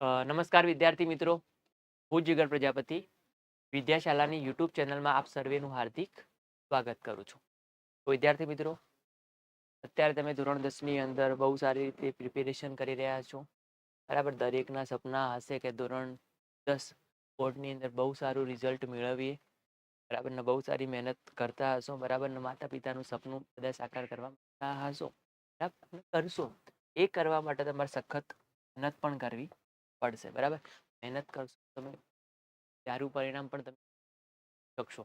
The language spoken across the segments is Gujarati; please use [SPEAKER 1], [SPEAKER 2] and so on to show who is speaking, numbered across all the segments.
[SPEAKER 1] નમસ્કાર વિદ્યાર્થી મિત્રો. હું જીગર પ્રજાપતિ. વિદ્યાશાલાની યુટ્યુબ ચેનલમાં આપ સર્વેનું હાર્દિક સ્વાગત કરું છું. તો વિદ્યાર્થી મિત્રો, અત્યારે તમે ધોરણ દસની અંદર બહુ સારી રીતે પ્રિપેરેશન કરી રહ્યા છો. બરાબર, દરેકના સપના હશે કે ધોરણ દસ બોર્ડની અંદર બહુ સારું રિઝલ્ટ મેળવીએ. બરાબર, ને બહુ સારી મહેનત કરતા હશો. બરાબર, ને માતા પિતાનું સપનું બધા સાકાર કરવા માંગતા હશો. બરાબર કરશો. એ કરવા માટે તમારે સખત મહેનત પણ કરવી પડશે, બરાબર? મહેનત કરશો તમે સારું પરિણામ પણ તમે શકશો.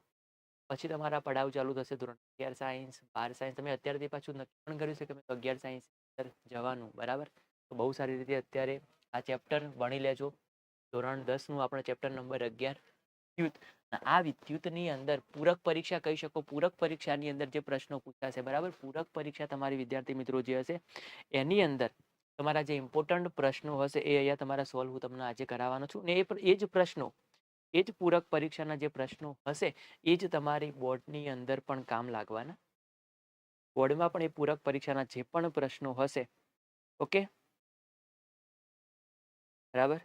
[SPEAKER 1] પછી તમારા પડાવ ચાલુ થશે ધોરણ અગિયાર સાયન્સ બાર સાયન્સ તમે અત્યારથી પાછું નક્કી પણ કર્યું છે કે મેં અગિયાર સાયન્સ અંદર જવાનું, બરાબર? તો બહુ સારી રીતે અત્યારે આ ચેપ્ટર ભણી લેજો. ધોરણ દસનું આપણે ચેપ્ટર નંબર અગિયાર. વિદ્યુત. આ વિદ્યુતની અંદર પૂરક પરીક્ષા કહી શકો, પૂરક પરીક્ષાની અંદર જે પ્રશ્નો પૂછાશે, બરાબર? પૂરક પરીક્ષા તમારી વિદ્યાર્થી મિત્રો જે હશે, એની અંદર તમારા જે ઇમ્પોર્ટન્ટ પ્રશ્નો હશે એ અહીંયા તમારા સોલ્વ હું તમને આજે કરાવવાનો છું. ને એ એ જ પ્રશ્નો, એ જ પૂરક પરીક્ષાના જે પ્રશ્નો હશે, એ જ તમારી બોર્ડની અંદર પણ કામ લાગવાના. બોર્ડમાં પણ એ પૂરક પરીક્ષાના જે પણ પ્રશ્નો હશે, ઓકે? બરાબર?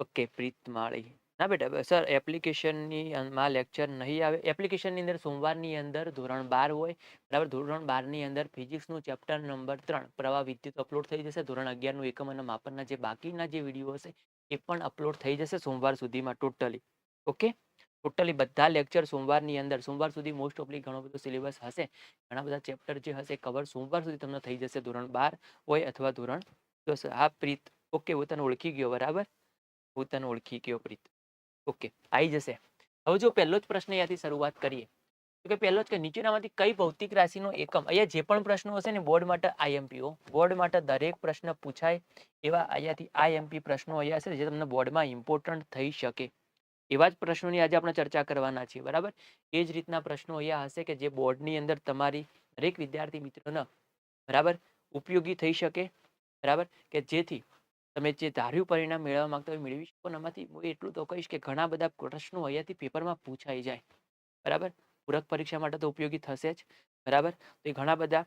[SPEAKER 1] ઓકે, પ્રીત માળી. ના બેટા સર, એપ્લિકેશનની માં લેક્ચર નહીં આવે. એપ્લિકેશનની અંદર સોમવારની અંદર ધોરણ બાર હોય, બરાબર? ધોરણ બારની અંદર ફિઝિક્સનું ચેપ્ટર નંબર ત્રણ, પ્રવાહ વિદ્યુત અપલોડ થઈ જશે. ધોરણ અગિયારનું એકમ અને માપનના જે બાકીના જે વીડિયો હશે, એ પણ અપલોડ થઈ જશે સોમવાર સુધીમાં ટોટલી. ઓકે? ટોટલી બધા લેક્ચર સોમવારની અંદર, સોમવાર સુધી મોસ્ટ ઓફલી ઘણો બધો સિલેબસ હશે. ઘણા બધા ચેપ્ટર જે હશે કવર સોમવાર સુધી તમને થઈ જશે. ધોરણ બાર હોય અથવા ધોરણ દસ. હા પ્રીત, ઓકે, હું તને ઓળખી ગયો, બરાબર? હું તને ઓળખી ગયો, પ્રીત. ઓકે આવી જશે. હવે જો પહેલો જ પ્રશ્ન અહીંયાથી શરૂઆત કરીએ, તો કે પહેલો જ કે નીચેનામાંથી કઈ ભૌતિક રાશિનો એકમ, અહીંયા જે પણ પ્રશ્નો હશે ને, બોર્ડ માટે આઈએમપીઓ બોર્ડ માટે દરેક પ્રશ્ન પૂછાય એવા અહીંયાથી આઈએમપી પ્રશ્નો અહીંયા હશે જે તમને બોર્ડમાં ઇમ્પોર્ટન્ટ થઈ શકે. એવા જ પ્રશ્નોની આજે આપણે ચર્ચા કરવાના છીએ, બરાબર? એ જ રીતના પ્રશ્નો અહીંયા હશે કે જે બોર્ડની અંદર તમારી દરેક વિદ્યાર્થી મિત્રોને, બરાબર, ઉપયોગી થઈ શકે, બરાબર? કે જેથી તમે જે ધાર્યું પરિણામ મેળવવા માંગતા હોય મેળવી શકો એમાંથી હું એટલું તો કહીશ કે ઘણા બધા પ્રશ્નો અહીંયાથી પેપરમાં પૂછાઈ જાય બરાબર પૂરક પરીક્ષા માટે તો ઉપયોગી થશે જ બરાબર તો એ ઘણા બધા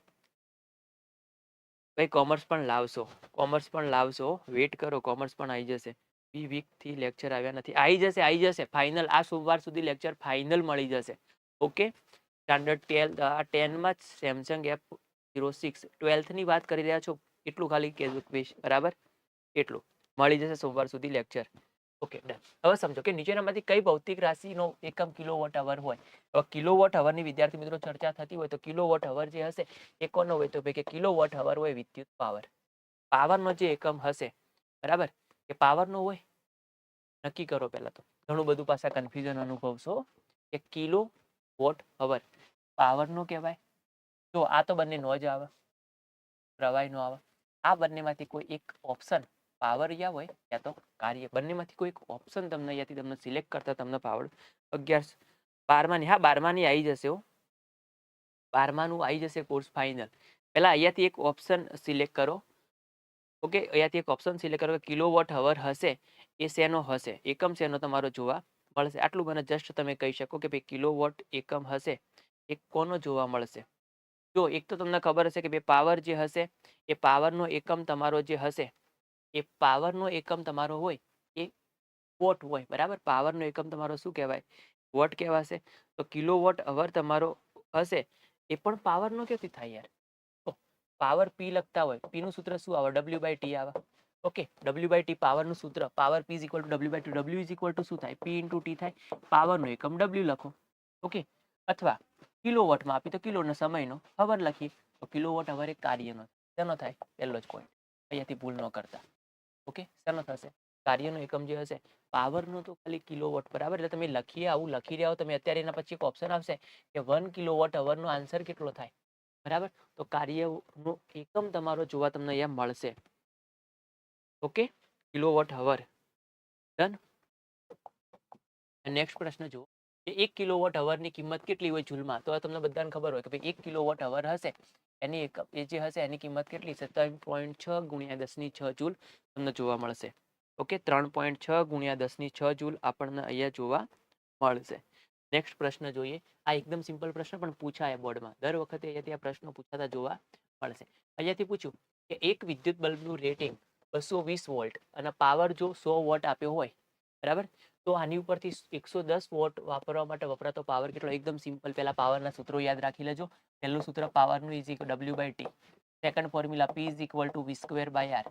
[SPEAKER 1] ભાઈ કોમર્સ પણ લાવશો કોમર્સ પણ લાવશો વેટ કરો કોમર્સ પણ આવી જશે બી વીકથી લેક્ચર આવ્યા નથી આવી જશે આવી જશે ફાઇનલ આ સોમવાર સુધી લેક્ચર ફાઇનલ મળી જશે ઓકે સ્ટાન્ડર્ડ ટેલ આ ટેનમાં જ સેમસંગ એપ ઝીરો સિક્સ ટ્વેલ્થની વાત કરી રહ્યા છો એટલું ખાલી કહેજો બરાબર એટલું. મળી જશે સોમવાર સુધી લેક્ચર ઓકે ડન હવે સમજો કે નીચેનામાંથી કઈ ભૌતિક રાશિનો એકમ કિલોવોટ અવર હોય? હવે કિલોવોટ અવરની વિદ્યાર્થી મિત્રો ચર્ચા થતી હોય તો કિલોવોટ અવર જે હશે એ કોનો હોય તો ભાઈ કે કિલોવોટ અવર હોય વિદ્યુત પાવર. પાવરનો જે એકમ હશે, બરાબર? એ પાવરનો હોય? નક્કી કરો પહેલાં તો. ઘણું બધું પાછા કન્ફ્યુઝન અનુભવશો. કે કિલો વોટ અવર પાવરનો કહેવાય? જો આ તો બંને નો જ આવે. પ્રવાહી નો આવે. આ બંનેમાંથી કોઈ એક ઓપ્શન પાવર યા હોય, યા તો કાર્ય. બંનેમાંથી કોઈ ઓપ્શન તમને અહીંયાથી તમને સિલેક્ટ કરતા તમને પાવર અગિયાર બારમાની, હા, બારમાની આવી જશે હો. બારમાનું આવી જશે કોર્સ ફાઇનલ પહેલાં અહીંયાથી એક ઓપ્શન સિલેક્ટ કરો. ઓકે, અહીંયાથી એક ઓપ્શન સિલેક્ટ કરો કે કિલો વોટ હવર હશે, એ શેનો હશે? એકમ શેનો તમારો જોવા મળશે. આટલું મને જસ્ટ તમે કહી શકો કે ભાઈ કિલો વોટ એકમ હશે, એ કોનો જોવા મળશે? જો, એક તો તમને ખબર હશે કે ભાઈ પાવર જે હશે, એ પાવરનો એકમ તમારો જે હશે એ પાવરનો એકમ તમારો હોય, એ વોટ હોય, બરાબર? પાવરનો એકમ તમારો શું કહેવાય? વોટ કહેવાશે. તો કિલો વોટ અવર તમારો હશે. એ પણ પાવરનો ક્યાંથી થાય યાર? પાવર પી લખતા હોય. પી નું સૂત્ર શું આવે? ડબલ્યુ બાય ટી આવે. ઓકે ડબલ્યુ બાય ટી પાવરનું સૂત્ર. Power P is equal to W by two W is equal to શું થાય? પી ઇન્ટુ ટી થાય. પાવરનો એકમ ડબલ્યુ લખો. ઓકે, અથવા કિલો વોટમાં આપી તો કિલોનો સમયનો અવર લખીએ. તો કિલો વોટ અવર એક કાર્યનો. તેનો થાય? પહેલો જ પોઈન્ટ અહીંયાથી ભૂલ ન કરતા. ઓકે? શેનો થશે. કાર્યનો એકમ જે હશે, પાવરનો તો ખાલી કિલો વોટ બરાબર? એટલે તમે લખીએ આવું, લખી રહ્યા હો, તમે અત્યારે એના પછી એક ઓપ્શન આવશે કે વન કિલો વોટ અવરનો આન્સર કેટલો થાય? બરાબર? તો કાર્યનો એકમ તમારો જોવા તમને અહીંયા મળશે. Okay? Kilo watt hour done next પ્રશ્ન જુઓ. કે એક કિલો વોટ હવરની કિંમત કેટલી હોય જૂલમાં? તો તમને બધાને ખબર હોય કે ભાઈ એક કિલો વોટ હવર હશે, એની એક એ જે હશે એની કિંમત કેટલી ત્રણ પોઈન્ટ છ ગુણ્યા દસની છ જૂલ તમને જોવા મળશે. ઓકે, ત્રણ પોઈન્ટ છ ગુણ્યા દસની છ જૂલ આપણને અહીંયા જોવા મળશે. નેક્સ્ટ પ્રશ્ન જોઈએ. આ એકદમ સિમ્પલ પ્રશ્ન, પણ પૂછાય બોર્ડમાં. દર વખતે અહીંયાથી આ પ્રશ્નો પૂછાતા જોવા મળશે. અહીંયાથી પૂછ્યું કે એક વિદ્યુત બલ્બનું રેટિંગ બસો વીસ વોલ્ટ અને પાવર જો સો વોટ આપ્યો હોય, બરાબર? તો આની ઉપરથી એકસો દસ વોટ વાપરવા માટે વપરાતો પાવર કેટલો? એકદમ સિમ્પલ. પહેલા પાવરના સૂત્રો યાદ રાખી લેજો. પહેલું સૂત્ર પાવરનું is equal W by T second formula P is equal to V square by R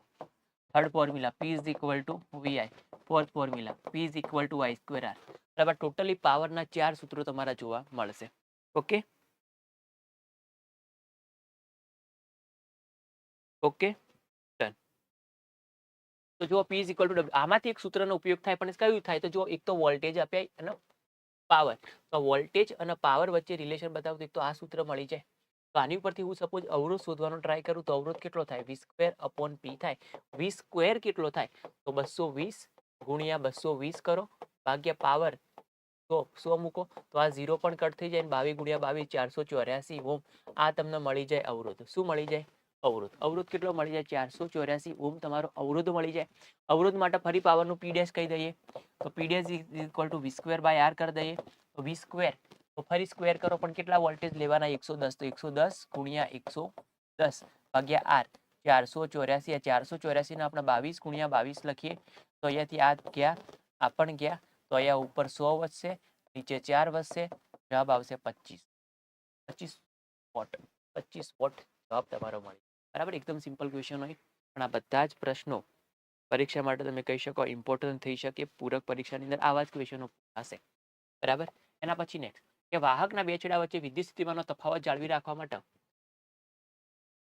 [SPEAKER 1] third formula P is equal to V I fourth formula P is equal to I square R બરાબર? ટોટલી પાવરના ચાર સૂત્રો તમારા જોવા મળશે. ઓકે ઓકે તો જો ઇઝ ઇક્વલ ટુ આમાંથી એક સૂત્રનો ઉપયોગ થાય પણ કયું થાય? તો જો એક તો વોલ્ટેજ આપ્યા અને પાવર તો વોલ્ટેજ અને પાવર વચ્ચે રિલેશન બતાવતો તો આ સૂત્ર મળી જાય. તો આની ઉપરથી હું સપોઝ અવરોધ શોધવાનો ટ્રાય કરું તો અવરોધ કેટલો થાય? વી સ્ક્વેર અપોન પી થાય. વી સ્ક્વેર કેટલો થાય? તો બસો વીસ ગુણ્યા બસો વીસ કરો. ભાગ્યા પાવર તો સો મૂકો. તો આ ઝીરો પણ કટ થઈ જાય બાવીસ ગુણ્યા બાવીસ ચારસો ચોર્યાસી ઓમ આ તમને મળી જાય અવરોધ. શું મળી જાય? અવરોધ. અવરોધ કેટલો મળી જાય? ચારસો ચોર્યાસી ઓમ તમારો અવરોધ મળી જાય. અવરોધ માટે ફરી પાવરનું પી કહી દઈએ. તો P dash equal to V square by R કરી દઈએ. તો વી સ્ક્વેર તો ફરી સ્ક્વેર કરો, પણ કેટલા વોલ્ટેજ લેવાના? એકસો દસ. તો એકસો દસ ગુણ્યા એકસો દસ ભાગ્યા આર ચારસો ચોર્યાસી. આ ચારસો ચોર્યાસીને આપણે બાવીસ ગુણ્યા બાવીસ લખીએ. તો અહીંયાથી આ ગયા, આ પણ ગયા. તો અહીંયા ઉપર સો વધશે, નીચે ચાર વધશે, જવાબ આવશે પચીસ. પચીસ વોટ. પચીસ વોટ જવાબ તમારો મળી બરાબર? એકદમ સિમ્પલ ક્વેશ્ચન હોય. પણ આ બધા જ પ્રશ્નો પરીક્ષા માટે તમે કહી શકો ઇમ્પોર્ટન્ટ થઈ શકે, પૂરક પરીક્ષાની અંદર આવા જ ક્વેશ્ચનો હશે. બરાબર? એના પછી નેક્સ્ટ કે વાહકના બે છેડા વચ્ચે વિદ્યુત સ્થિતિમાનનો તફાવત જાળવી રાખવા માટે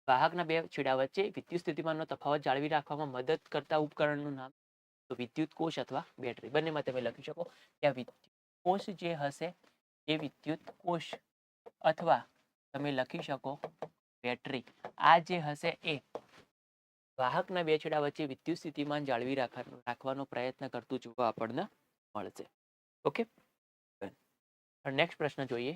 [SPEAKER 1] વાહકના બે છેડા વચ્ચે વિદ્યુત સ્થિતિમાનનો તફાવત જાળવી રાખવામાં મદદ કરતા ઉપકરણનું નામ તો વિદ્યુત કોષ અથવા બેટરી. બંનેમાં તમે લખી શકો કે આ વિદ્યુત કોષ જે હશે, એ વિદ્યુત કોષ અથવા તમે લખી શકો બેટરી. આ જે હશે એ વાહકના બે છેડા વચ્ચે વિદ્યુત સ્થિતિમાન જાળવી રાખવાનો પ્રયત્ન કરતું જોવા આપણને મળશે. ઓકે? નેક્સ્ટ પ્રશ્ન જોઈએ.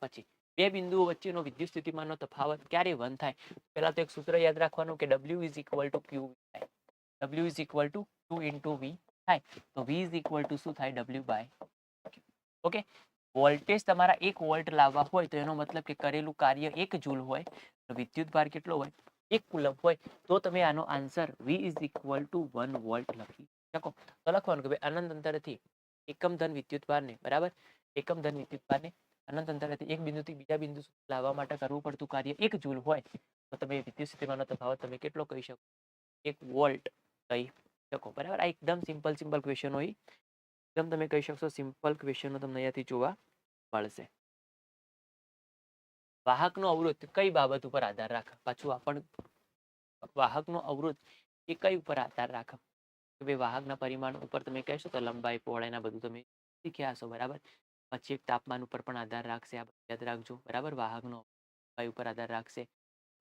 [SPEAKER 1] પછી, બે બિંદુઓ વચ્ચેનો વિદ્યુત સ્થિતિમાનનો તફાવત ક્યારે વન થાય? પહેલા તો એક સૂત્ર યાદ રાખવાનું કે W is equal to Q થાય. W is equal to two into V થાય. તો વી ઇઝ ઇક્વલ ટુ શું થાય? ડબલ્યુ બાય ઓકે વોલ્ટેજ તમારા એક વોલ્ટ લાવવા હોય તો એનો મતલબ કે કરેલું કાર્ય એક જૂલ હોય વિદ્યુત ભાર કેટલો હોય? એક કુલમ હોય, તો તમે આનો answer V is equal to one volt લખી શકો. તો લખવાનું કે ભાઈ અનંત અંતરથી એકમ ધન વિદ્યુત ભારને, બરાબર? એકમ ધન વિદ્યુત ભારને અનંત અંતરથી એક બિંદુથી બીજા બિંદુ લાવવા માટે કરવું પડતું કાર્ય એક જૂલ હોય, તો તમે વિદ્યુત સ્થિતિમાનનો તફાવત તમે કેટલો કહી શકો? એક વોલ્ટ કહી શકો, બરાબર? આ એકદમ સિમ્પલ સિમ્પલ ક્વેશ્ચન હોય. એકદમ તમે કહી શકશો સિમ્પલ ક્વેશ્ચનો તમને અહીંયાથી જોવા મળશે. વાહકનો અવરોધ કઈ બાબત ઉપર આધાર રાખે? પાછું આપણ વાહકનો અવરોધ એ કઈ ઉપર આધાર રાખે? કે ભાઈ વાહકના પરિમાણ ઉપર તમે કહેશો તો લંબાઈ પહોળાઈના બધું તમે શીખ્યા હશો બરાબર? પછી એક તાપમાન ઉપર પણ આધાર રાખશે, આ યાદ રાખજો, બરાબર? વાહકનો ઉપર આધાર રાખશે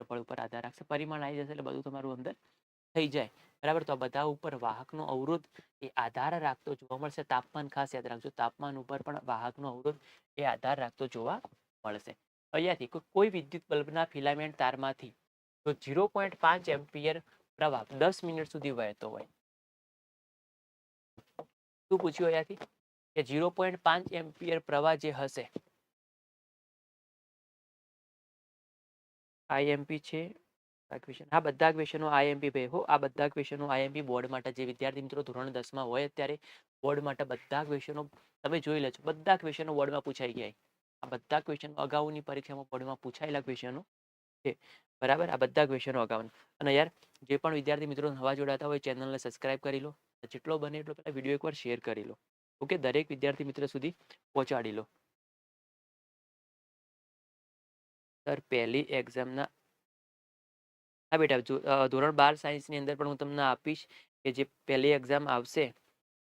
[SPEAKER 1] ઉપર આધાર રાખશે, પરિમાણ આવી જશે એટલે બધું તમારું અંદર થઈ જાય. બરાબર? તો આ બધા ઉપર વાહકનો અવરોધ એ આધાર રાખતો જોવા મળશે. તાપમાન ખાસ યાદ રાખજો. તાપમાન ઉપર પણ વાહકનો અવરોધ એ આધાર રાખતો જોવા મળશે. અહીંયાથી કોઈ- વિદ્યુત બલ્બના ફિલામેન્ટ તારમાંથી જો ઝીરો પોઈન્ટ પાંચ એમ્પિયર પ્રવાહ દસ મિનિટ સુધી વહેતો હોય. શું પૂછ્યું અહીંયાથી? કે ઝીરો પોઈન્ટ પાંચ એમ્પિયર પ્રવાહ જે હશે. આઈએમપી છે ક્વેશ્ચન આ બધા ક્વેશ્ચનો આઈએમપી ભાઈ હો, આ બધા ક્વેશ્ચનો આઈએમપી બોર્ડ માટે, જે વિદ્યાર્થી મિત્રો ધોરણ દસમાં હોય અત્યારે બોર્ડ માટે બધા ક્વેશ્ચનો તમે જોઈ લેજો. બધા ક્વેશ્ચનો બોર્ડમાં પૂછાઈ ગયા. આ બધા ક્વેશ્ચનો અગાઉની પરીક્ષામાં બોર્ડમાં પૂછાયેલા ક્વેશ્ચનો છે. બરાબર? આ બધા ક્વેશ્ચનો અગાઉના. અને યાર, જે પણ વિદ્યાર્થી મિત્રો નવા જોડાતા હોય, ચેનલને સબસ્ક્રાઇબ કરી લો. જેટલો બને એટલો પહેલાં વીડિયો એકવાર શેર કરી લો. ઓકે? દરેક વિદ્યાર્થી મિત્ર સુધી પહોંચાડી લો. સર, પહેલી એક્ઝામના હા બેટા ધોરણ બાર સાયન્સની અંદર પણ હું તમને આપીશ કે જે પહેલી એક્ઝામ આવશે,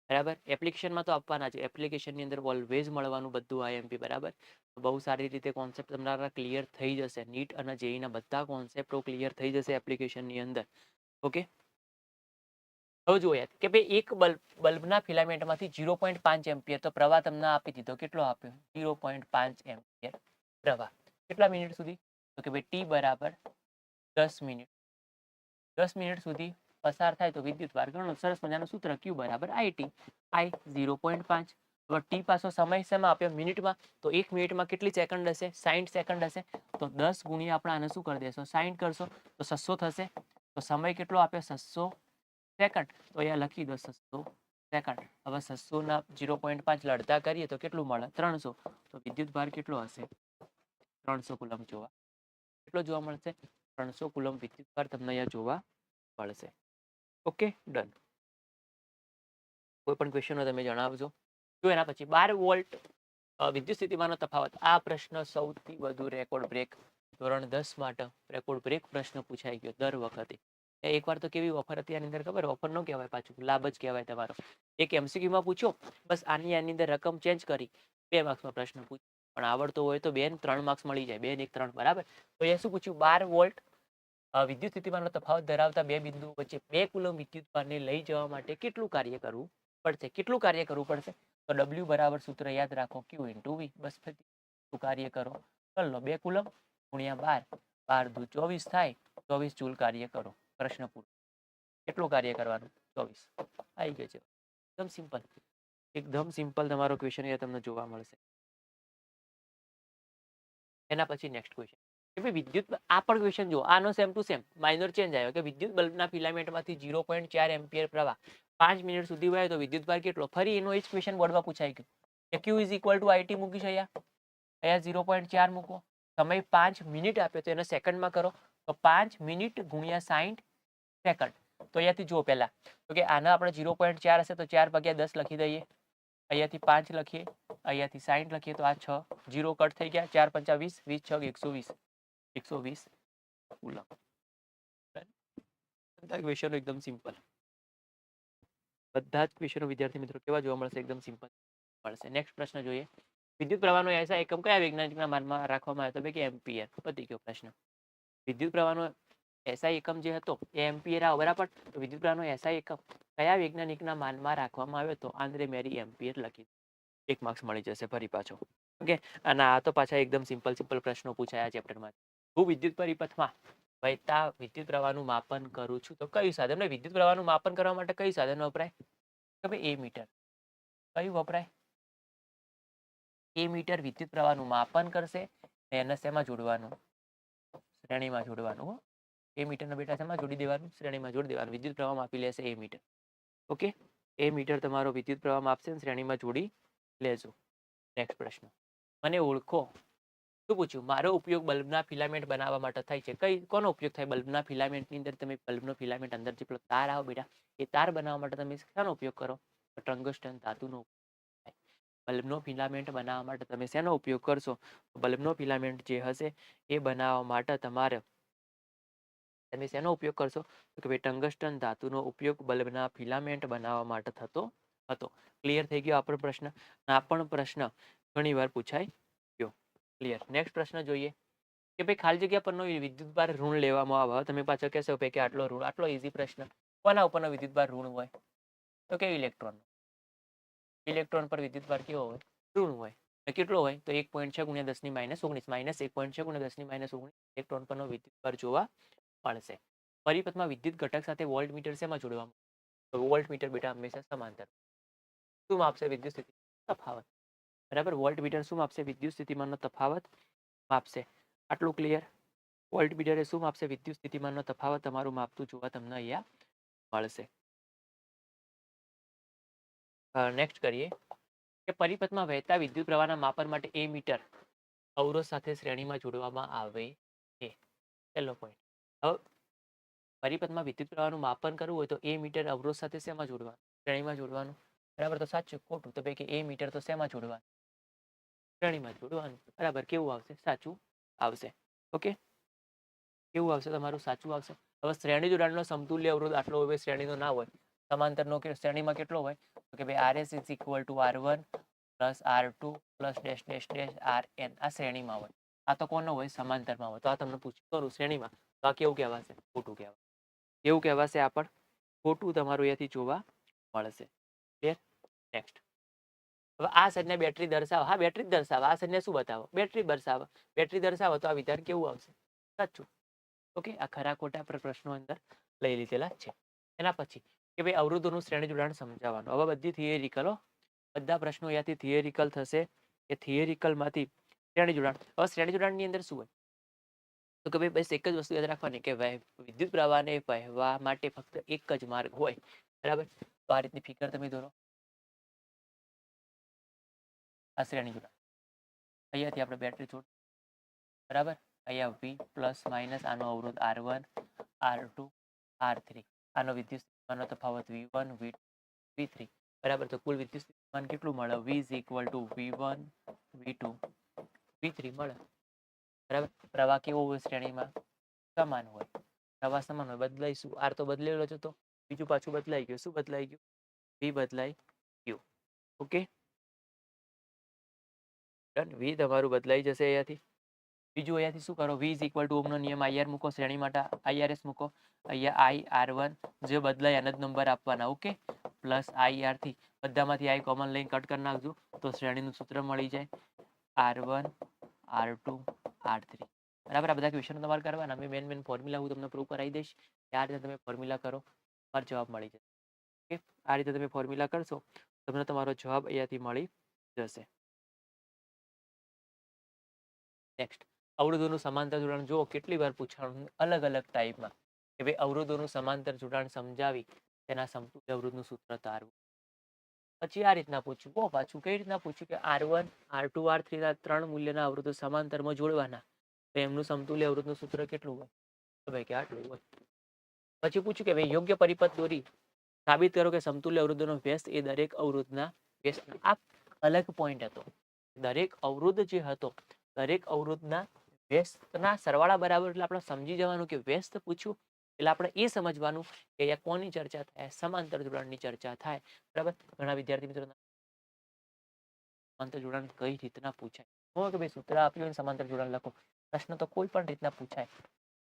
[SPEAKER 1] બરાબર? એપ્લિકેશનમાં તો આપવાના છે. એપ્લિકેશનની અંદર ઓલવેઝ મળવાનું બધું આઈએમપી બરાબર? બહુ સારી રીતે કોન્સેપ્ટ તમારા ક્લિયર થઈ જશે. નીટ અને જેઈના બધા કોન્સેપ્ટો ક્લિયર થઈ જશે એપ્લિકેશનની અંદર. ઓકે? હવે યાર, કે ભાઈ એક બલ્બ, બલ્બના ફિલામેન્ટમાંથી ઝીરો પોઈન્ટ પાંચ એમ્પિયર તો પ્રવાહ તમને આપી દીધો. કેટલો આપ્યો? ઝીરો પોઈન્ટ પાંચ એમ્પિયર પ્રવાહ. કેટલા મિનિટ સુધી? તો કે ભાઈ ટી બરાબર દસ મિનિટ. દસ મિનિટ સુધી પસાર થાય તો વિદ્યુત ભાર ગણો સરસ મજાનું સૂત્ર ક્યુ બરાબર આઈટી આઈ ઝીરો પોઈન્ટ પાંચ. ટી પાછો સમય સમય આપ્યો? મિનિટમાં. તો એક મિનિટમાં કેટલી સેકન્ડ હશે? સાઠ સેકન્ડ હશે. તો દસ ગુણ્યા આપણે આને શું કરી દેશો? સાઠ કરશો. તો છસો થશે. તો સમય કેટલો આપ્યો? છસો સેકન્ડ. તો અહીંયા લખી દો છસો સેકન્ડ. હવે છસો ના ઝીરો પોઈન્ટ પાંચ લડતા કરીએ તો કેટલું મળે? ત્રણસો. તો વિદ્યુત ભાર કેટલો હશે? ત્રણસો કુલમ જોવા. કેટલો જોવા મળશે? ત્રણસો કુલમ વિદ્યુતભાર તમને અહીંયા જોવા મળશે. Okay, done. કોઈ પણ ક્વેશ્ચન તમે જણાવજો. જો એના પછી બાર વોલ્ટ વિદ્યુત સ્થિતિમાનનો તફાવત. આ પ્રશ્ન સૌથી વધુ રેકોર્ડ બ્રેક, ધોરણ દસ માટે રેકોર્ડ બ્રેક પ્રશ્ન પૂછાઈ ગયો દર વખતે. એકવાર તો કેવી ઓફર હતી આની અંદર ખબર? ઓફર ન કહેવાય પાછું, લાભ જ કહેવાય તમારો. એક એમસીક્યુમાં પૂછો. બસ આની આની અંદર રકમ ચેન્જ કરી. બે માર્ક્સમાં પ્રશ્ન પૂછો પણ આવડતો હોય તો બેન ત્રણ માર્ક્સ મળી જાય, બેન એક ત્રણ, બરાબર? તો એ શું પૂછ્યું? બાર વોલ્ટ વિદ્યુત સ્થિતિમાનનો તફાવત ધરાવતા બે બિંદુ વચ્ચે બે કુલમ વિદ્યુત ભારને લઈ જવા માટે કેટલું કાર્ય કરવું પડશે? કેટલું કાર્ય કરવું પડશે? તો ડબલ્યુ બરાબર સૂત્ર યાદ રાખો ક્યુ ઇન્ટુ વી બસ ફરીથી શું કાર્ય કરો? કરી લો, બે કુલમ ગુણ્યા બાર. બાર દુ ચોવીસ થાય, ચોવીસ જૂલ કાર્ય કરો. પ્રશ્ન પૂરો. કેટલું કાર્ય કરવાનું? ચોવીસ. આવી ગયો છે એકદમ સિમ્પલ એકદમ સિમ્પલ તમારો ક્વેશ્ચન અહીંયા તમને જોવા મળશે. એના પછી નેક્સ્ટ ક્વેશ્ચન કે ભાઈ વિદ્યુત આ પણ ક્વેશ્ચન જુઓ, આનો same to same minor change આવ્યો કે વિદ્યુત બલ્બના ફિલામેન્ટમાંથી ઝીરો પોઈન્ટ ચાર એમ્પિયર પ્રવાહ પાંચ મિનિટ સુધી વહે તો વિદ્યુત ભાર કેટલો? ફરી એનો એ જ ક્વેશ્ચન બોર્ડમાં પૂછાઈ ગયો. કે Q is equal to IT મૂકીશ અહીંયા? અહીંયા ઝીરો પોઈન્ટ ચાર મૂકો. સમય પાંચ મિનિટ આપ્યો તો એને સેકન્ડમાં કરો. તો પાંચ મિનિટ ગુણ્યા સાઠ સેકન્ડ તો અહીંયાથી જુઓ પહેલાં. તો કે આના આપણે ઝીરો પોઈન્ટ ચાર હશે તો ચાર ભાગ્યા દસ લખી દઈએ. અહીંયાથી પાંચ લખીએ. અહીંયાથી સાઈઠ લખીએ તો આ છ. જીરો કટ થઈ ગયા. ચાર પંચા વીસ. વીસ છ એકસો વીસ? એકસો વીસ. કુલમ બધા ક્વેશ્ચનો પ્રશ્ન જોઈએ. વિદ્યુત પ્રવાહનો એસા એકમ કયા વૈજ્ઞાનિકના માનમાં રાખવામાં આવ્યો તો કે એમ્પિયર? પતી ગયો પ્રશ્ન. વિદ્યુત પ્રવાહનો એસઆઈ એકમ જે હતો, એ એમ્પિયર આ બરાબર? વિદ્યુત પ્રવાહનો એસઆઈ એકમ કયા વૈજ્ઞાનિકના માનમાં રાખવામાં આવ્યો હતો? આંદ્રે મેરી એમ્પિયર લખી એક માર્ક્સ મળી જશે ફરી પાછો. ઓકે? અને આ તો પાછા એકદમ સિમ્પલ સિમ્પલ પ્રશ્નો પૂછાયા ચેપ્ટરમાં હું વિદ્યુત પરિપથમાં વહેતા વિદ્યુત પ્રવાહનું માપન કરું છું તો કયું સાધન? ને વિદ્યુત પ્રવાહનું માપન કરવા માટે કયું સાધન વપરાય? કે એ મીટર કયું વપરાય? એ મીટર વિદ્યુત પ્રવાહનું માપન કરશે ને શેમાં જોડવાનું. શ્રેણીમાં જોડવાનું એ મીટરનો બેટા શેમાં જોડી દેવાનું? શ્રેણીમાં જોડી દેવાનું. વિદ્યુત પ્રવાહ માપી લેશે ammeter okay? Ammeter તમારો વિદ્યુત પ્રવાહ માપશે શ્રેણીમાં જોડી લેજો. નેક્સ્ટ પ્રશ્ન. મને ઓળખો. શું પૂછ્યું? મારો ઉપયોગ બલ્બના ફિલામેન્ટ બનાવવા માટે થાય છે. કઈ, કોનો ઉપયોગ થાય? બલ્બના ફિલામેન્ટની અંદર તમે બલ્બનો ફિલામેન્ટ અંદર જે પેલો તાર આવો બેટા. એ તાર બનાવવા માટે તમે શાનો ઉપયોગ કરો? ટંગસ્ટન ધાતુનો થાય. બલ્બનો ફિલામેન્ટ બનાવવા માટે તમે શેનો ઉપયોગ કરશો? બલ્બનો ફિલામેન્ટ જે હશે, એ બનાવવા માટે તમારે તમે શેનો ઉપયોગ કરશો? કે ભાઈ ટંગસ્ટન ધાતુનો ઉપયોગ બલ્બના ફિલામેન્ટ બનાવવા માટે થતો હતો. ક્લિયર થઈ ગયો આપણો પ્રશ્ન? આ પણ પ્રશ્ન ઘણીવાર પૂછાય ગયો. ક્લિયર નેક્સ્ટ પ્રશ્ન જોઈએ. કે ભાઈ, ખાલી જગ્યા પરનો વિદ્યુત ભાર ઋણ લેવામાં આવે તમે પાછળ કહેશો કે આટલો ઋણ, આટલો ઇઝી પ્રશ્ન. કોના ઉપરનો વિદ્યુત ભાર ઋણ હોય? તો કે ઇલેક્ટ્રોન ઇલેક્ટ્રોન પર વિદ્યુત ભાર કેવો હોય? ઋણ હોય. કેટલો હોય? તો એક પોઈન્ટ છ ગુણ્યા દસની માઇનસ ઓગણીસ માઇનસ એક પોઈન્ટ છ ગુણ્યા દસની માઇનસ ઓગણીસ ઇલેક્ટ્રોન પરનો વિદ્યુત ભાર જોવા મળશે. પરિપથમાં વિદ્યુત ઘટક સાથે વોલ્ટ મીટર શેમાં જોડવામાં વોલ્ટ મીટર બેટા હંમેશા સમાંતર. શું માપશે વિદ્યુત સ્થિતિ? તફાવત. બરાબર? વોલ્ટ મીટર શું માપશે વિદ્યુત સ્થિતિમાનનો તફાવત? માપશે. આટલું ક્લિયર વોલ્ટ મીટરે શું માપશે વિદ્યુત સ્થિતિમાનનો તફાવત? તમારું માપતું જોવા તમને અહીંયા મળશે. નેક્સ્ટ કરીએ. કે પરિપથમાં વહેતા વિદ્યુત પ્રવાહના માપન માટે એ મીટર અવરોધ સાથે શ્રેણીમાં જોડવામાં આવે છે. પહેલો પોઈન્ટ હવે પરિપથમાં વિદ્યુત પ્રવાહનું માપન કરવું હોય તો એ મીટર અવરોધ સાથે શેમાં જોડવાનું શ્રેણીમાં જોડવાનું? બરાબર? તો સાચું. ખોટું. તો ભાઈ કે એ મીટર તો શેમાં જોડવાનું? શ્રેણીમાં જોડવાનું. બરાબર? કેવું આવશે? સાચું આવશે. ઓકે? કેવું આવશે તમારું? સાચું આવશે. હવે શ્રેણી જોડાણનો સમતુલ્ય અવરોધ આટલો હોય શ્રેણીનો ના હોય. સમાંતરનો કે શ્રેણીમાં કેટલો હોય? તો કે ભાઈ R S is equal to R one plus R two plus dash dash dash R N આ શ્રેણીમાં હોય. આ તો કોનો હોય? સમાંતરમાં હોય. તો આ તમને પૂછ્યું. કરું શ્રેણીમાં. તો આ કેવું કહેવાશે? ખોટું કહેવાય કેવું કહેવાશે આ પણ ખોટું તમારું અહીંયાથી જોવા મળશે. નેક્સ્ટ હવે આ સાઈડને બેટરી દર્શાવો. હા, બેટરી દર્શાવો. આ સાઈડને શું બતાવો? બેટરી દર્શાવો. બેટરી દર્શાવો તો આ વિધાન કેવું આવશે? સાચું. ઓકે, આ ખરા ખોટા પર, પ્રશ્નો અંદર લઈ લીધેલા છે. એના પછી, કે ભાઈ અવરોધોનું શ્રેણી જોડાણ સમજાવવાનું. હવે બધી થિયરિકલો બધા પ્રશ્નો અહીંયાથી થિયરિકલ થશે એ થિયરિકલમાંથી શ્રેણી જોડાણ. હવે શ્રેણી જોડાણની અંદર શું હોય? તો કે ભાઈ બસ એક જ વસ્તુ યાદ રાખવાની કે વિદ્યુત પ્રવાહને વહેવા માટે ફક્ત એક જ માર્ગ હોય. બરાબર? તો આ રીતની ફિગર તમે દોરો. આ શ્રેણી જોડાણ અહીંયાથી આપણે બેટરી જોડ બરાબર? અહીંયા વી પ્લસ માઇનસ આનો અવરોધ R one R two R three આનો વિદ્યુત સ્થિતિમાનનો તફાવત વી વન વી વી થ્રી બરાબર? તો કુલ વિદ્યુત સ્થિતિમાન કેટલું મળે? V is equal to V one V two V three મળે. બરાબર? પ્રવાહ કેવો હોય શ્રેણીમાં? સમાન હોય. પ્રવાહ સમાન હોય. બદલાઈશું. આર તો બદલેલો જ હતો. બીજું પાછું બદલાઈ ગયું. શું બદલાઈ ગયું? વી બદલાઈ ગયું. ઓકે ડન વી તમારું બદલાઈ જશે અહીંયાથી. બીજું અહીંયાથી શું કરો? વી ઇઝ ઇક્વલ ટુ ઓમનો નિયમ આઈઆર મૂકો, શ્રેણી માટે આઈઆરએસ મૂકો. અહીંયા આઈ આર વન જે બદલાય એના જ નંબર આપવાના, ઓકે? પ્લસ આઈ આરથી બધામાંથી આઈ કોમન લઈને કટ કરી નાખજો, તો શ્રેણીનું સૂત્ર મળી જાય. R one, R two, R three. બરાબર? આ બધા ક્વેશ્ચન તમારે કરવાના. મેં મેન મેન ફોર્મ્યુલા હું તમને પ્રૂવ કરાવી દઈશ. આ રીતે તમે ફોર્મ્યુલા કરો, તમારો જવાબ મળી જશે. ઓકે? આ રીતે તમે ફોર્મ્યુલા કરશો, તમને તમારો જવાબ અહીંયાથી મળી જશે. નેક્સ્ટ અવરોધોનું સમાંતર જોડાણ જુઓ, કેટલી વાર પૂછાણું અલગ અલગ ટાઈપમાં કે ભાઈ અવરોધોનું સમાંતર જોડાણ સમજાવી, તેના સમતુલ્ય અવરોધનું સૂત્ર તારવું પછી આ રીતના પૂછ્યું. બહુ પાછું કઈ રીતના પૂછ્યું કે R one R two R થ્રીના ત્રણ મૂલ્યના અવરોધો સમાંતરમાં જોડવાના? તો એમનું સમતુલ્ય અવરોધનું સૂત્ર કેટલું હોય? તો ભાઈ કે આટલું હોય. પછી પૂછ્યું કે ભાઈ યોગ્ય પરિપથ દોરી, સાબિત કરો કે સમતુલ્ય અવરોધોનો વ્યસ્ત એ દરેક અવરોધના વ્યસ્ત આ અલગ પોઈન્ટ હતો. દરેક અવરોધ જે હતો દરેક અવરોધના વ્યસ્તના સરવાળા બરાબર, એટલે આપણે સમજી જવાનું કે વ્યસ્ત પૂછ્યું એટલે આપણે એ સમજવાનું કે અહીંયા કોની ચર્ચા થાય, સમાંતર જોડાણની ચર્ચા થાય, બરાબર? ઘણા વિદ્યાર્થી મિત્રો સમાંતર જોડાણ કઈ રીતના પૂછાય? કે ભાઈ સૂત્ર આપ્યું સમાંતર જોડાણ લખો. પ્રશ્ન તો કોઈ પણ રીતના પૂછાય.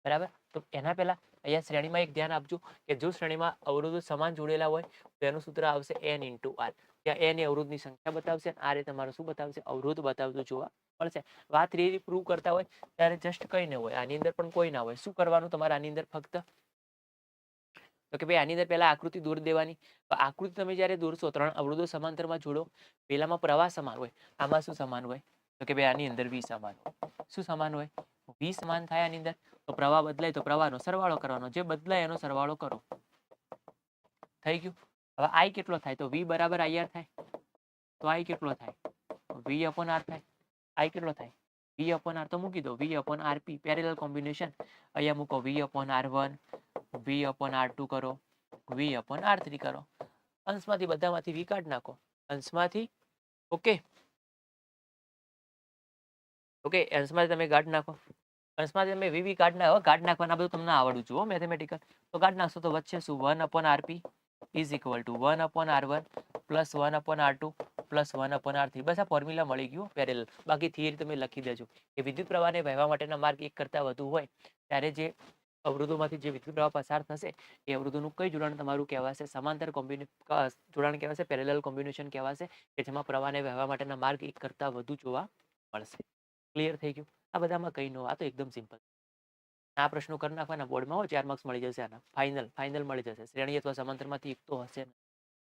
[SPEAKER 1] બરાબર? તો એના પહેલા અહીંયા શ્રેણીમાં એક ધ્યાન આપજો કે જો શ્રેણીમાં અવરોધો સમાન જોડેલા હોય, તો એનું સૂત્ર આવશે એન ઇન્ટુ આર ત્યાં એન એ અવરોધની સંખ્યા બતાવશે આર એ તમારું શું બતાવશે? અવરોધ બતાવતું જોવા મળશે. વાત રીરી પ્રૂવ કરતા હોય, ત્યારે જસ્ટ કંઈ ન હોય. આની અંદર પણ કોઈ ના હોય. શું કરવાનું તમારે આની અંદર ફક્ત? તો કે ભાઈ, આની અંદર પહેલા આકૃતિ દૂર દેવાની. આકૃતિ તમે જ્યારે દોરશો, ત્રણ અવરોધો સમાંતરમાં જોડો. પહેલામાં પ્રવાહ સમાન હોય. આમાં શું સમાન હોય? તો કે ભાઈ આની અંદર વી સમાન શું સમાન હોય? વી સમાન થાય આની અંદર? તો પ્રવાહ બદલાય તો પ્રવાહનો સરવાળો કરવાનો. જે બદલાય એનો સરવાળો કરો. થઈ ગયું? હવે આઈ કેટલો થાય? તો વી બરાબર આઈઆર થાય. તો આઈ કેટલો થાય? વી અપોન આર થાય. આઈ કેટલો થાય? વી અપોન આર તો મૂકી દો. V upon RP parallel combination અહીંયા મૂકો. V upon R one V upon R two કરો. વી અપોન આર થ્રી કરો. અંશમાંથી બધામાંથી વી કાઢ નાખો. અંશમાંથી ઓકે ઓકે અંશમાંથી તમે કાઢ નાખો. અંશમાંથી તમે વીવી કાઢ નાખો કાઢ નાખવાના બધું તમને આવડું જુઓ મેથેમેટિકલ તો કાઢ નાખશો તો વચ્ચે શું? One upon RP is equal to one upon R one plus one upon R two plus one upon R three બસ આ ફોર્મ્યુલા મળી ગયું પેરેલ બાકી થિયરી તમે લખી દેજો. કે વિદ્યુત પ્રવાહને વહેવા માટેના માર્ગ એક કરતાં વધુ હોય, ત્યારે જે અવરોધોમાંથી જે વિદ્યુત પ્રવાહ પસાર થશે, એ અવરોધોનું કઈ જોડાણ તમારું કહેવાશે? સમાંતર કોમ્બિને જોડાણ કહેવાશે? પેરેલલ કોમ્બિનેશન કહેવાશે? કે જેમાં પ્રવાહને વહેવા માટેના માર્ગ એક કરતાં વધુ જોવા મળશે. ક્લિયર થઈ ગયું? આ બધામાં કંઈ ન આ તો એકદમ સિમ્પલ. આ પ્રશ્નો કરી નાખવાના બોર્ડમાં હોય ચાર માર્ક્સ મળી જશે આના. ફાઇનલ ફાઇનલ મળી જશે. શ્રેણી અથવા સમાંતરમાંથી એક તો હશે ને.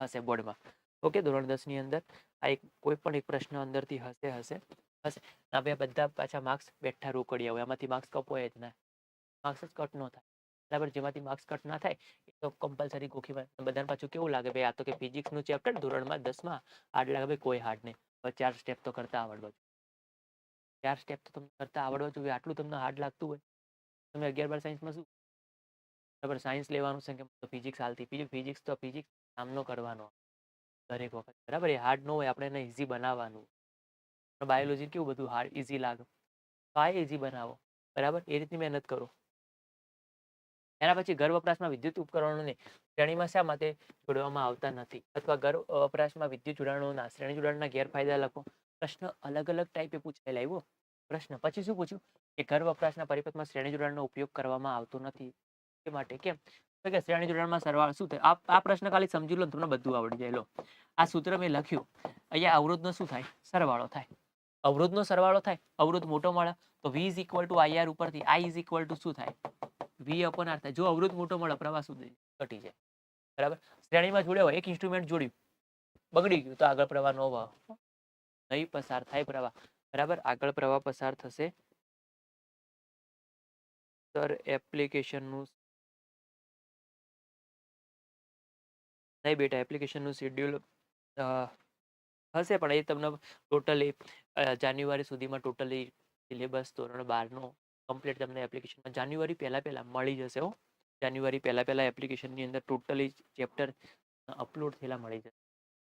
[SPEAKER 1] હશે બોર્ડમાં. ઓકે, ધોરણ દસની અંદર આ એક, કોઈ પણ એક પ્રશ્ન અંદરથી હશે હશે હશે. આ બે બધા પાછા માર્ક્સ બેઠા રોકડિયા હોય. આમાંથી માર્ક્સ કપોય જ ના. માર્ક્સ જ કટ ન થાય. બરાબર? જેમાંથી માર્ક્સ કટ ના થાય, એ તો કમ્પલસરી ગોખીમાં બધાને પાછું કેવું લાગે? ભાઈ, આ તો કે ફિઝિક્સનું ચેપ્ટર ધોરણમાં દસમાં. હાર્ડ લાગે. ભાઈ, કોઈ હાર્ડ નહીં. ચાર સ્ટેપ તો કરતા આવડવા ચાર સ્ટેપ તો તમને કરતા આવડવા જોઈએ. આટલું તમને હાર્ડ લાગતું હોય, તમે અગિયાર બાર સાયન્સમાં શું? બરાબર સાયન્સ લેવાનું છે કે ફિઝિક્સ હાલતી ફિઝિક્સ તો ફિઝિક્સ સામનો કરવાનો દરેક વખત. બરાબર, એ હાર્ડ ન હોય, આપણે એને ઇઝી બનાવવાનું. બાયોલોજી કેવું બધું હાર્ડ ઇઝી લાગે. તો આ ઇઝી બનાવો. બરાબર, એ રીતની મહેનત કરો. એના પછી ઘર વપરાશમાં વિદ્યુત ઉપકરણોને શ્રેણીમાં શા માટે જોડવામાં આવતા નથી? અથવા ઘર વપરાશમાં વિદ્યુત જોડાણોના, શ્રેણી જોડાણના ગેરફાયદા લખો. પ્રશ્ન અલગ અલગ ટાઈપે પૂછાયેલ આવ્યો પ્રશ્ન પછી શું પૂછ્યું? કે ઘર વપરાશના પરિપથમાં શ્રેણી જોડાણનો ઉપયોગ કરવામાં આવતો નથી. એ માટે કેમ? તો કે શ્રેણી જોડાણમાં સરવાળો શું થાય? આ પ્રશ્ન ખાલી સમજી લો તમને બધું આવડી જાય. લો. આ સૂત્ર મેં લખ્યું. અહીંયા અવરોધનો શું થાય? સરવાળો થાય. અવરોધનો સરવાળો થાય. અવરોધ મોટો મળે તો V is equal to IR ઉપરથી આઈ ઇઝ ઇક્વલ ટુ શું થાય? વી અપન આર થાય. જો અવરોધ મોટો મળે, પ્રવાહ સુધી ઘટી જાય. બરાબર? શ્રેણીમાં જોડ્યો એક ઇન્સ્ટ્રુમેન્ટ જોડ્યું. બગડી ગયું તો આગળ પ્રવાહ નો નહીં પસાર થાય પ્રવાહ. બરાબર? આગળ પ્રવાહ પસાર થશે. સર, એપ્લિકેશનનું નહીં બેટા, એપ્લિકેશનનું શેડ્યુલ હશે, પણ એ તમને ટોટલી જાન્યુઆરી સુધીમાં ટોટલી સિલેબસ ધોરણ બારનો કમ્પ્લીટ તમને એપ્લિકેશનમાં જાન્યુઆરી પહેલાં પહેલાં મળી જશે, હો. જાન્યુઆરી પહેલાં પહેલાં એપ્લિકેશનની અંદર ટોટલી ચેપ્ટર અપલોડ થયેલા મળી જશે.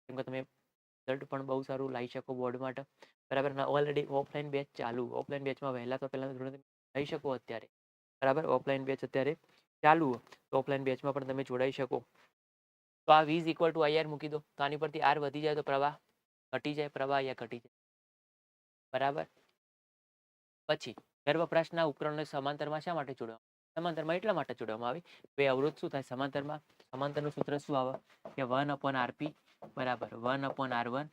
[SPEAKER 1] કેમ કે તમે રિઝલ્ટ પણ બહુ સારું લાવી શકો બોર્ડ માટે. બરાબર? ઓલરેડી ઓફલાઈન બેચ ચાલુ. ઓફલાઈન બેચમાં વહેલા તો પહેલાં ધોરણ લઈ શકો અત્યારે. બરાબર? ઓફલાઈન બેચ અત્યારે ચાલુ. તો ઓફલાઈન બેચમાં પણ તમે જોડાઈ શકો. તો આ વીઝ ઇક્વલ ટુ આઈઆર મૂકી દો. તો આની પરથી આર વધી જાય તો પ્રવાહ ઘટી જાય, પ્રવાહ અહીંયા ઘટી જાય. બરાબર? પછી ઘર વપરાશના ઉપકરણને સમાંતરમાં શા માટે જોડવા સમાંતરમાં એટલા માટે જોડવામાં આવે? બે અવરોધ શું થાય? સમાંતરમાં? સમાંતરનું સૂત્ર શું આવે? કે વન અપોન આરપી બરાબર. One upon R one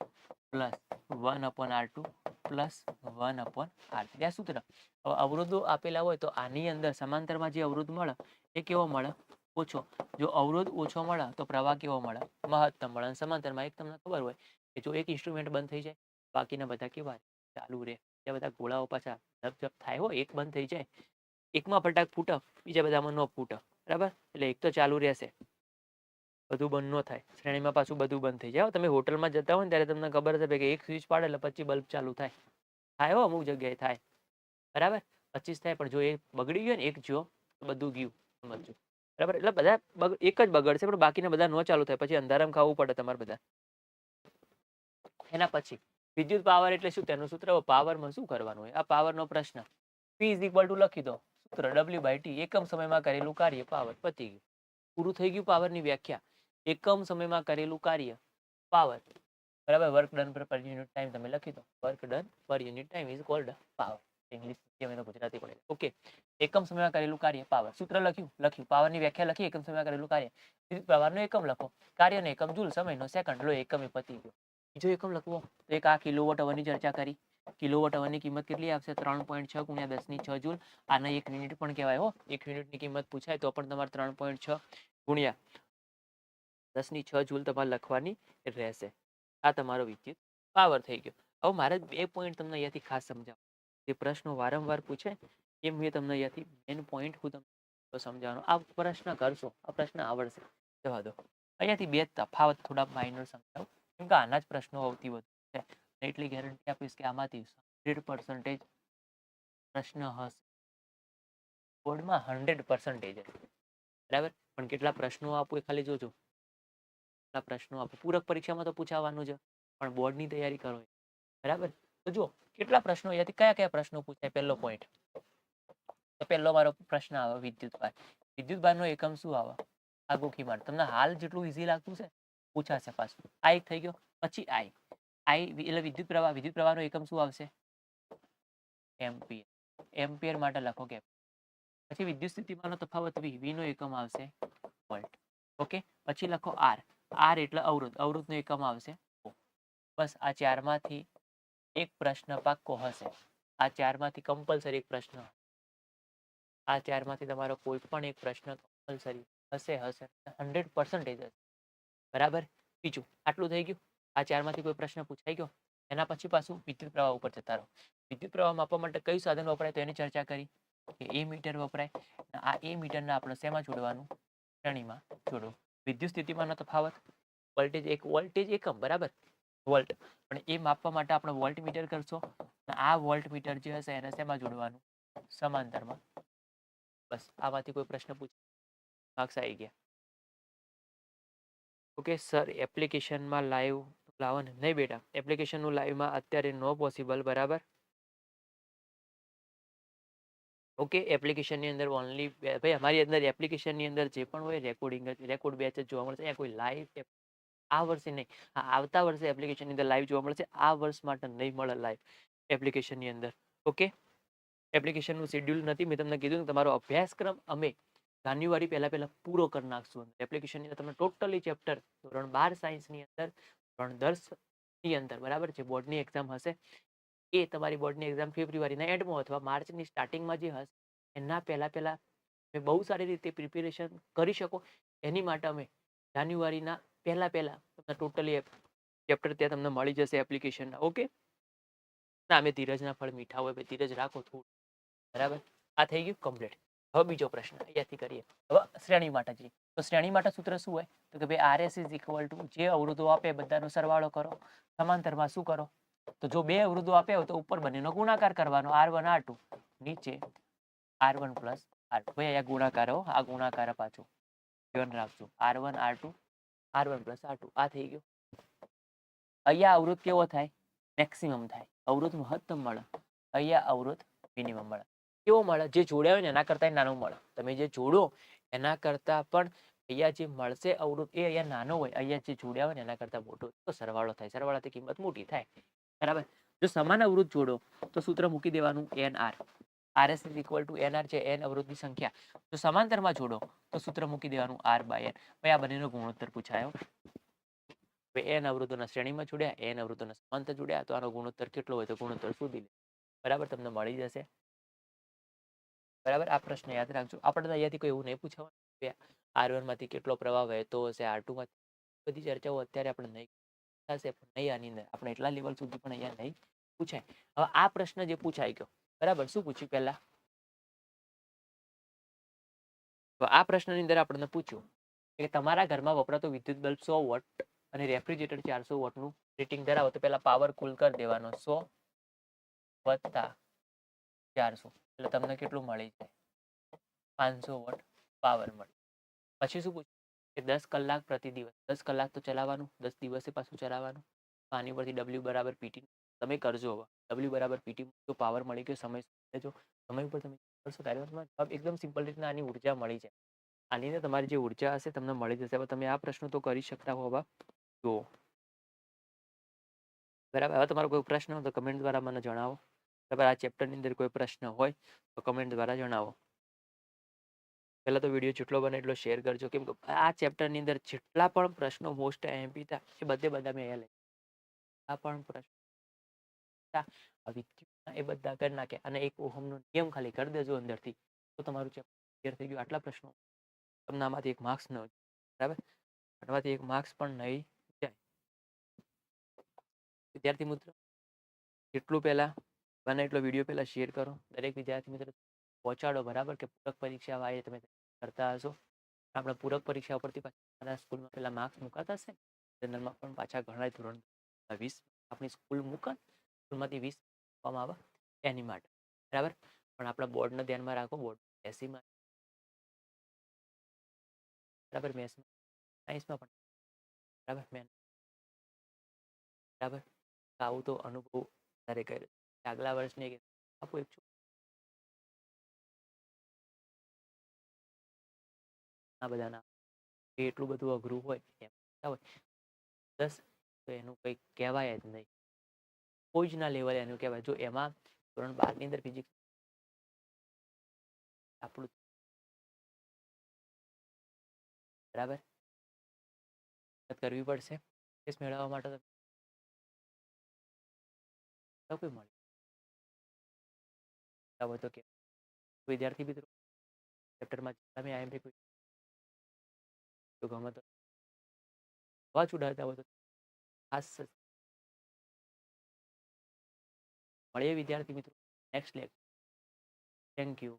[SPEAKER 1] plus one upon R two plus one upon R three આ સૂત્ર. હવે અવરોધો આપેલા હોય તો આની અંદર સમાંતરમાં જે અવરોધ મળે એ કેવો મળે? ઓછો. જો અવરોધ ઓછો મળે તો પ્રવાહ કેવો મળે? મહત્તમ મળે. અને સમાંતરમાં એક તમને ખબર હોય કે જો એક ઇન્સ્ટ્રુમેન્ટ બંધ થઈ જાય, બાકીના બધા કેવા? ચાલુ રહે. બીજા બધા ગોળાઓ પાછા જપ થાય હોય, એક બંધ થઈ જાય, એકમાં ફટાક ફૂટક બીજા બધામાં ન ફૂટક બરાબર? એટલે એક તો ચાલુ રહેશે. બધું બંધ ન થાય. શ્રેણીમાં પાછું બધું બંધ થઈ જાય. તમે હોટલમાં જતા હોય ને ત્યારે તમને ખબર હશે કે એક સ્વિચ પાડે એટલે પછી બલ્બ ચાલુ થાય. થાય હો, અમુક જગ્યાએ થાય. બરાબર? પચીસ થાય, પણ જો એ બગડી ગયો ને, એક જો બધું ગયું. સમજો બરાબર? એટલે બધા એક જ બગડશે, પણ બાકીના બધા ન ચાલુ થાય. પછી અંધારામાં ખાવું પડે તમારે બધા. એના પછી, વિદ્યુત પાવર એટલે શું? તેનું સૂત્ર પાવરમાં શું કરવાનું હોય? આ પાવરનો પ્રશ્ન. પી ઇઝ ઇક્વલ ટુ લખી દો. સૂત્ર ડબલ્યુ બાય ટી એકમ સમયમાં કરેલું કાર્ય પાવર પતી ગયું. પૂરું થઈ ગયું પાવરની વ્યાખ્યા. એકમ સમયમાં કરેલું કાર્ય પાવર બરાબર? Work done per unit time તમે લખી દો. Work done per unit time is called power English અમે ગુજરાતી પડે ઓકે એકમ સમયમાં કરેલું કાર્ય પાવર સૂત્ર લખ્યું? લખ્યું. પાવરની વ્યાખ્યા લખી, એકમ સમયમાં કરેલું કાર્ય. વિદ્યુત પ્રવાહનો એકમ લખો. કાર્યનો એકમ જૂલ સમયનો સેકન્ડ લો, એકમ એ પતી ગયો. બીજો એકમ લખવો. તો એક આ કિલોવોટ અવરની ચર્ચા કરી. કિલોવોટ અવરની કિંમત કેટલી આવશે? ત્રણ પોઈન્ટ છ ગુણ્યા દસની છ જૂલ. આને એક યુનિટ પણ કહેવાય હો. એક યુનિટની કિંમત પૂછાય તો પણ તમારે ત્રણ પોઈન્ટ છ ગુણ્યા દસની છ જૂલ તમારે લખવાની રહેશે. આ તમારો વિદ્યુત પાવર થઈ ગયો. હવે મારે બે પોઈન્ટ તમને અહીંયાથી ખાસ સમજાવો જે પ્રશ્નો વારંવાર પૂછે, એ મેં તમને અહીંયાથી મેન પોઈન્ટ હું તમને સમજાવવાનો. આ પ્રશ્ન કરશો, આ પ્રશ્ન આવડશે. જવા દો. અહીંયાથી બે તફાવત થોડા માઇનર સમજાવું. કેમ કે આના જ પ્રશ્નો આવતી વધુ છે. એટલી ગેરંટી આપીશ કે આમાંથી હંડ્રેડ પર્સન્ટેજ પ્રશ્ન હશે. બોર્ડમાં હંડ્રેડ પર્સન્ટેજ બરાબર? પણ કેટલા પ્રશ્નો આપું એ ખાલી જોજો. પ્રશ્નો આપો. પૂરક પરીક્ષામાં તો પૂછાવાનું છે પણ બોર્ડની તૈયારી કરો બરાબર? તો જુઓ, કેટલા પ્રશ્નો અહીંયાથી કયા કયા પ્રશ્નો પૂછાય? પહેલો પોઈન્ટ તો પહેલો મારો પ્રશ્ન આવે વિદ્યુત ભાર વિદ્યુત ભારનો એકમ શું આવે? આગોખી માર તમને હાલ જેટલું ઇઝી લાગતું છે, પૂછાશે પાછું. આ એક થઈ ગયો, પછી આઈ આઈ એટલે વિદ્યુત પ્રવાહ, વિદ્યુત પ્રવાહનો એકમ શું આવશે? એમ્પિયર. એમ્પિયર માટે લખો કે પછી વિદ્યુત સ્થિતિમાનનો તફાવત વી વીનો એકમ આવશે, વોલ્ટ. ઓકે? પછી લખો આર આર એટલે અવરોધ. અવરોધનો એકમ આવશે. બસ આ ચારમાંથી એક પ્રશ્ન પાક્કો હશે. આ ચારમાંથી કમ્પલસરી એક પ્રશ્ન આ ચારમાંથી તમારો કોઈ પણ એક પ્રશ્ન કમ્પલસરી હશે હશે. હંડ્રેડ પર્સન્ટેજ હશે. બરાબર? બીજું, આટલું થઈ ગયું? આ ચારમાંથી કોઈ પ્રશ્ન પૂછાઈ ગયો? એના પછી પાછું વિદ્યુત પ્રવાહ ઉપર જતા રહો. વિદ્યુત પ્રવાહ માપવા માટે કયું સાધન વપરાય તો એની ચર્ચા કરી. કે એ મીટર વપરાય. આ એ મીટરને આપણે શેમાં જોડવાનું? શ્રેણીમાં જોડવું વિદ્યુત સ્થિતિમાનનો તફાવત, વોલ્ટેજ એક, વોલ્ટેજ એકમ, બરાબર? વોલ્ટ. પણ એ માપવા માટે આપણે વોલ્ટ મીટર કરશો આ વોલ્ટ મીટર જે હશે એને શેમાં જોડવાનું? સમાંતરમાં. બસ, આમાંથી કોઈ પ્રશ્ન પૂછ, માર્ક્સ આવી ગયા. ઓકે, સર, એપ્લિકેશનમાં લાઈવ લાવવાનું નહીં બેટા, એપ્લિકેશનનું લાઈવમાં અત્યારે નો પોસિબલ, બરાબર? ઓકે, એપ્લિકેશનની અંદર ઓનલી ભાઈ અમારી અંદર એપ્લિકેશનની અંદર જે પણ હોય રેકોર્ડિંગ રેકોર્ડ બેચ જ જોવા મળશે. કોઈ લાઈવ આ વર્ષે નહીં આવતા વર્ષે એપ્લિકેશનની અંદર લાઈવ જોવા મળશે. આ વર્ષ માટે નહીં મળે લાઈવ એપ્લિકેશનની અંદર. ઓકે? એપ્લિકેશનનું શેડ્યુલ નથી. મેં તમને કીધું તમારો અભ્યાસક્રમ અમે જાન્યુઆરી પહેલાં પહેલાં પૂરો કરી નાખશું એપ્લિકેશનની અંદર તમે ટોટલી ચેપ્ટર ધોરણ બાર સાયન્સની અંદર, ધોરણ દસની અંદર, બરાબર? છે બોર્ડની એક્ઝામ હશે એ તમારી બોર્ડની એક્ઝામ ફેબ્રુઆરીના એન્ડમાં અથવા માર્ચની સ્ટાર્ટિંગમાં જે હશે, એના પહેલાં પહેલાં તમે બહુ સારી રીતે પ્રિપેરેશન કરી શકો. એની માટે અમે જાન્યુઆરીના પહેલાં પહેલાં તમને ટોટલી ચેપ્ટર ત્યાં તમને મળી જશે એપ્લિકેશનના, ઓકે? ના, અમે ધીરજના ફળ મીઠા હોય ધીરજ રાખો થોડું. બરાબર? આ થઈ ગયું કમ્પ્લીટ. હવે બીજો પ્રશ્ન, અહીંયાથી કરીએ. હવે શ્રેણી માટે તો શ્રેણી માટે સૂત્ર શું હોય? તો કે, ભાઈ R S is equal to જે અવરોધો આપે બધાનો સરવાળો કરો. સમાંતરમાં શું કરો? તો જો બે અવરોધો આપ્યા હોય તો ઉપર બંનેનો ગુણાકાર કરવાનો. આર વન આર ટુ નીચે R one plus R two અહીંયા ગુણાકાર આ ગુણાકાર પાછો. ધ્યાન રાખજો. R one R two R one plus R two આ થઈ ગયો. અહીંયા અવરોધ કેવો થાય? મેક્સિમમ થાય. અવરોધ મહત્તમ મળે. અહીંયા અવરોધ મિનિમમ મળે. કેવો મળે? જે જોડ્યા હોય ને, એના કરતાં નાનો મળે. તમે જે જોડો, એના કરતાં પણ અહીંયા જે મળશે અવરોધ એ અહીંયા નાનો હોય. અહીંયા જે જોડ્યા હોય ને, એના કરતાં મોટો તો સરવાળો થાય. સરવાળાથી કિંમત મોટી થાય. બરાબર? જો સમાન અવરોધ જોડો, તો સૂત્ર મૂકી દેવાનું N R R S is equal to NR છે એન અવરોધની સંખ્યા. જો સમાંતરમાં જોડો, તો સૂત્ર મૂકી દેવાનું આર બાય એન ભાઈ, આ બંનેનો ગુણોત્તર પૂછાયો. એન અવરોધોના શ્રેણીમાં જોડ્યા એન અવરોધોના સમાંતર જોડ્યા, તો આનો ગુણોત્તર કેટલો હોય તો ગુણોત્તર શોધી લે. બરાબર? તમને મળી જશે. બરાબર? આ પ્રશ્ન યાદ રાખજો. આપણે અહીંયાથી કોઈ એવું નહીં પૂછવાનું આરમાંથી કેટલો પ્રવાહ વહેતો હશે આર ટુમાંથી બધી ચર્ચાઓ અત્યારે આપણે નહીં થશે પણ નહીં અંદર. આપણે એટલા લેવલ સુધી પણ અહીંયા નહીં પૂછાય. હવે આ પ્રશ્ન જે પૂછાઈ ગયો, બરાબર? શું પૂછ્યું પહેલા? આ પ્રશ્નની અંદર આપણને પૂછ્યું કે તમારા ઘરમાં વપરાતો વિદ્યુત બલ્બ સો વોટ અને રેફ્રિજરેટર ચારસો વોટનું રેટિંગ ધરાવો તો પહેલા પાવર કુલ કરી દેવાનો. સો વત્તા ચારસો. એટલે તમને કેટલું મળી જાય? પાંચસો વોટ પાવર મળે. પછી શું પૂછ્યું? કે દસ કલાક પ્રતિ દિવસ, દસ કલાક તો ચલાવવાનું, દસ દિવસે પાછું ચલાવવાનું. આની પરથી ડબલ્યુ બરાબર પીટી તમે કરજો હવે. ડબલ્યુ બરાબર પીટી જો પાવર મળી ગયો સમય જો, સમય ઉપર તમે કરશો ત્યારે જવાબ એકદમ સિમ્પલ રીતના આની ઊર્જા મળી જાય. આની તમારી જે ઊર્જા હશે તમને મળી જશે. હવે તમે આ પ્રશ્નો તો કરી શકતા હવે. જુઓ. બરાબર? હવે તમારો કોઈ પ્રશ્ન હોય તો કમેન્ટ દ્વારા મને જણાવો. બરાબર? આ ચેપ્ટરની અંદર કોઈ પ્રશ્ન હોય તો કમેન્ટ દ્વારા જણાવો. પહેલાં તો વીડિયો જેટલો બને એટલો શેર કરજો. કેમ કે આ ચેપ્ટરની અંદર જેટલા પણ પ્રશ્નો મોસ્ટ એમપી હતા, એ બધે બધા મેં અહીંયા લઈ આ પણ પ્રશ્ન એ બધા કરી નાખે અને એક ઓહમનો નિયમ ખાલી કરી દેજો અંદરથી, તો તમારું ચેપ્ટર ક્લિયર થઈ ગયું. આટલા પ્રશ્નો તમને આમાંથી એક માર્ક્સ ન બરાબર? આમાંથી એક માર્ક્સ પણ નહીં વિદ્યાર્થી મિત્રો, જેટલું પહેલાં બને એટલો વીડિયો પહેલા શેર કરો. દરેક વિદ્યાર્થી મિત્રો, પહોંચાડો, બરાબર? કે પૂરક પરીક્ષા વાય, તમે કરતા હશો? આપણે પૂરક પરીક્ષા ઉપરથી પાછા સ્કૂલમાં પેલા માર્ક્સ મુકાતા હશે? જનરલમાં પણ પાછા ઘણા ધોરણ વીસ આપણી સ્કૂલ મૂકે સ્કૂલમાંથી વીસ આપવામાં આવે એની માટે. બરાબર? પણ આપણા બોર્ડને ધ્યાનમાં રાખો, બોર્ડ એસીમાં બરાબર મેથ્સમાં સાયન્સમાં પણ. બરાબર મેન બરાબર? આવું તો અનુભવ વધારે કર્યો. આગલા વર્ષની આપું એક આ બધાના એટલું બધું અઘરું હોય હોય. દસ તો એનું કંઈક કહેવાય જ નહીં. કોઈ જ ના લેવલે એનું કહેવાય. જો એમાં ધોરણ બારની અંદર ફિઝિક્સ આપણું બરાબર? કરવી પડશે? કેસ મેળવવા માટે તો કોઈ મળે. તો કે વિદ્યાર્થી મિત્રો ચેપ્ટરમાં તમે આઈએમપી તો ગમે તો અવાજ ઉડાડતા હોય તો ખાસ મળીએ વિદ્યાર્થી મિત્રો નેક્સ્ટ લેક્ચર થેન્ક યુ